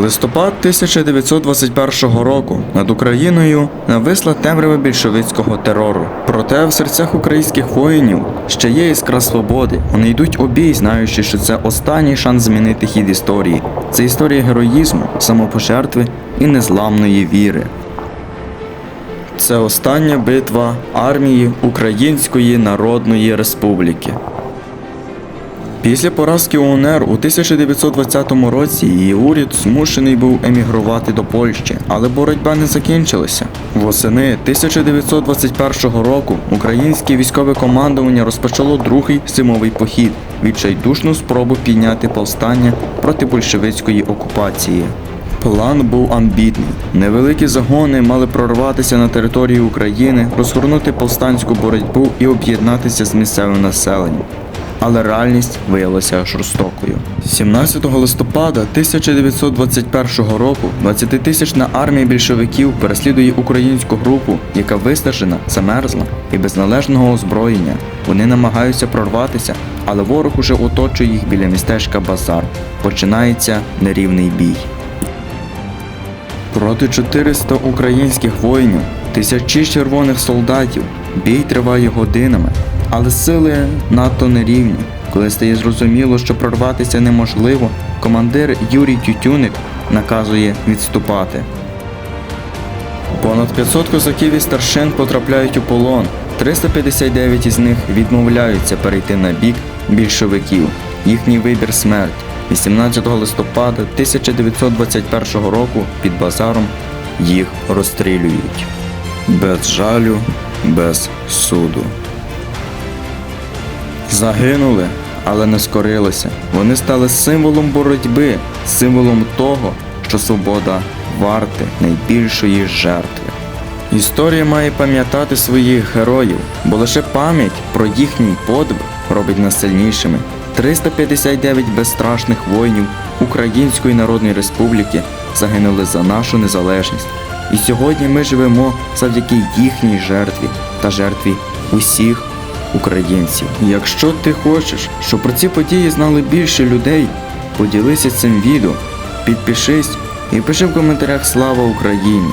Листопад 1921 року над Україною нависла темрява більшовицького терору. Проте в серцях українських воїнів ще є іскра свободи. Вони йдуть у бій, знаючи, що це останній шанс змінити хід історії. Це історія героїзму, самопожертви і незламної віри. Це остання битва армії Української Народної Республіки. Після поразки УНР у 1920 році її уряд змушений був емігрувати до Польщі, але боротьба не закінчилася. Восени 1921 року українське військове командування розпочало другий зимовий похід, відчайдушну спробу підняти повстання проти большевицької окупації. План був амбітний. Невеликі загони мали прорватися на територію України, розгорнути повстанську боротьбу і об'єднатися з місцевим населенням. Але реальність виявилася жорстокою. 17 листопада 1921 року 20-тисячна армія більшовиків переслідує українську групу, яка вистажена, замерзла і без належного озброєння. Вони намагаються прорватися, але ворог уже оточує їх біля містечка Базар. Починається нерівний бій. Проти 400 українських воїнів, тисячі червоних солдатів. Бій триває годинами, але сили надто нерівні. Коли стає зрозуміло, що прорватися неможливо, командир Юрій Тютюник наказує відступати. Понад 500 козаків і старшин потрапляють у полон. 359 із них відмовляються перейти на бік більшовиків. Їхній вибір смерть. 18 листопада 1921 року під базаром їх розстрілюють. Без жалю, без суду. Загинули, але не скорилися. Вони стали символом боротьби, символом того, що свобода варте найбільшої жертви. Історія має пам'ятати своїх героїв, бо лише пам'ять про їхній подвиг робить нас сильнішими. 359 безстрашних воїнів Української Народної Республіки загинули за нашу незалежність. І сьогодні ми живемо завдяки їхній жертві та жертві усіх українців. Якщо ти хочеш, щоб про ці події знали більше людей, поділися цим відео, підпишись і пиши в коментарях Слава Україні!